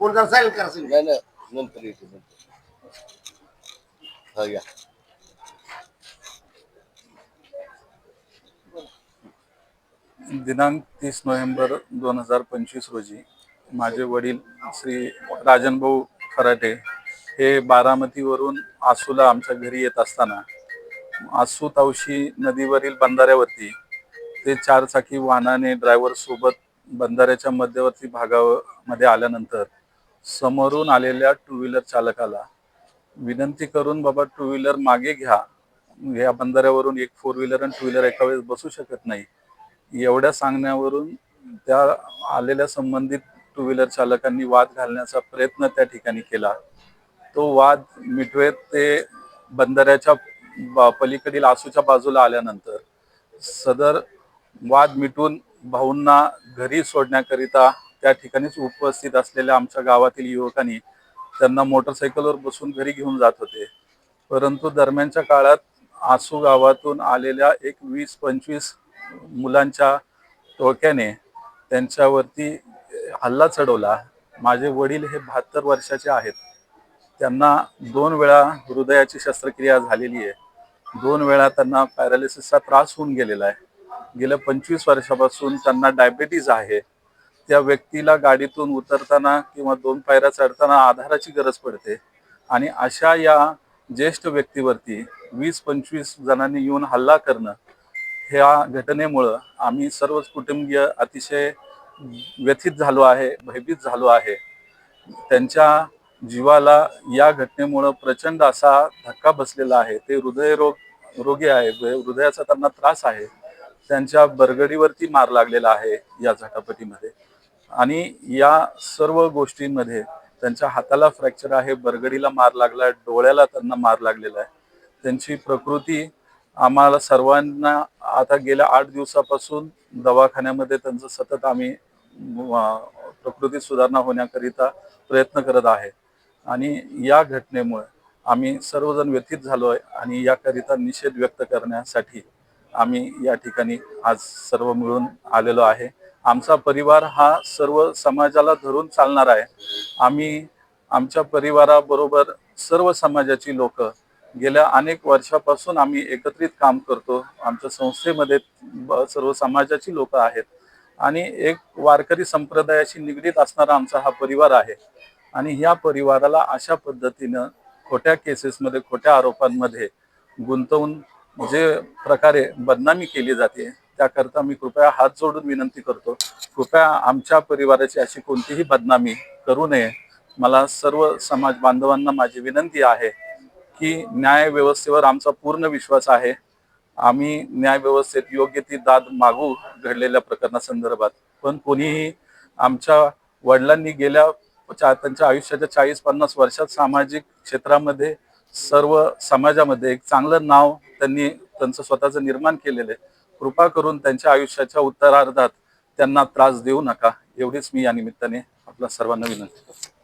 Phone जरा silent करा सगळे. नाही नाही नंतर येते नंतर हा या दिनांक तीस नोव्हेंबर दोन हजार पंचवीस रोजी माझे वडील श्री राजनभाऊ फराटे हे बारामतीवरून आसूला आमच्या घरी येत असताना आसू तावशी नदीवरील बंधाऱ्यावरती ते चारचाकी वाहनाने ड्रायव्हर सोबत बंधाऱ्याच्या मध्यवर्ती भागामध्ये आल्यानंतर समोरून आलेल्या टू व्हीलर चालकाला विनंती करून बाबा टू व्हीलर मागे घ्या. या बंधाऱ्यावरून एक फोर व्हीलर आणि टू व्हीलर एका वेळेस बसू शकत नाही. एवढ्या सांगण्यावरून त्या आलेल्या संबंधित टू व्हीलर चालकांनी वाद घालण्याचा प्रयत्न त्या ठिकाणी केला. तो वाद मिटवेत ते बंधाऱ्याच्या बा- पलीकडील आसूच्या बाजूला आल्यानंतर सदर वाद मिटून भाऊंना घरी सोडण्याकरिता त्या ठिकाणीच उपस्थित असलेल्या आमच्या गावातील युवकांनी त्यांना मोटरसायकलवर बसून घरी घेऊन जात होते. परंतु दरम्यानच्या काळात आसू गावातून आलेल्या एक वीस पंचवीस मुलांच्या टोळक्याने त्यांच्यावरती हल्ला चढवला. माझे वडील हे बहात्तर वर्षाचे आहेत. त्यांना दोन वेळा हृदयाची शस्त्रक्रिया झालेली आहे. दोन वेळा त्यांना पॅरालिसिसचा त्रास होऊन गेलेला आहे. गेल्या पंचवीस वर्षापासून त्यांना डायबेटीज आहे. त्या व्यक्तीला गाडीतून उतरताना किंवा दोन पायऱ्या चढताना आधाराची गरज पडते. आणि अशा या ज्येष्ठ व्यक्तीवरती वीस पंचवीस जणांनी येऊन हल्ला करणं ह्या घटनेमुळं आम्ही सर्वच कुटुंबीय अतिशय व्यथित झालो आहे भयभीत झालो आहे. त्यांच्या जीवाला या घटनेमुळं प्रचंड असा धक्का बसलेला आहे. ते हृदयरोग रोगी आहे हृदयाचा त्यांना त्रास आहे. त्यांच्या बरगडीवरती मार लागलेला आहे या झटापटीमध्ये. आणि या सर्व गोष्टींमध्ये त्यांच्या हाताला फ्रॅक्चर आहे बरगडीला मार लागला डोळ्याला त्यांना मार लागलेला आहे. त्यांची प्रकृती आम्हाला सर्वांना आता गेल्या आठ दिवसापासून दवाखान्यामध्ये त्यांचं सतत आम्ही प्रकृती सुधारणा होण्याकरिता प्रयत्न करत आहे. आणि या घटनेमुळे आम्ही सर्वजण व्यथित झालो आहे आणि याकरिता निषेध व्यक्त करण्यासाठी आम्ही या ठिकाणी आज सर्व मिळून आलेलो आहे. आमचा परिवार हा सर्व समाजाला धरून चालणार आहे. आम्ही आमच्या परिवाराबरोबर सर्व समाजाची लोक गेल्या अनेक वर्षापासून आम्ही एकत्रित काम करतो. आमच्या संस्थेमध्ये ब- सर्व समाजाची लोक आहेत. आणि एक वारकरी संप्रदायाशी निगडीत असणारा आमचा हा परिवार आहे. आणि ह्या परिवाराला अशा पद्धतीनं खोट्या केसेसमध्ये खोट्या आरोपांमध्ये गुंतवून जे प्रकारे बदनामी केली जाते त्याकरता मी कृपया हात जोडून विनंती करतो कृपया आमच्या परिवाराची अशी कोणतीही बदनामी करू नये. मला सर्व समाज बांधवांना माझी विनंती आहे की न्याय व्यवस्थेवर आमचा पूर्ण विश्वास आहे. आम्ही न्याय व्यवस्थेत योग्य ती दाद मागू घडलेल्या प्रकरणासंदर्भात. पण कोणीही आमच्या वडिलांनी गेल्या चा- त्यांच्या आयुष्याच्या चाळीस पन्नास वर्षात सामाजिक क्षेत्रामध्ये सर्व समाजामध्ये एक चांगलं नाव त्यांनी त्यांचं स्वतःचं निर्माण केलेलं आहे. कृपा करून त्यांच्या आयुष्याच्या उत्तरार्धात त्यांना त्रास देऊ नका. एवढीच मी या निमित्ताने आपल्या सर्वांना विनंती करतो.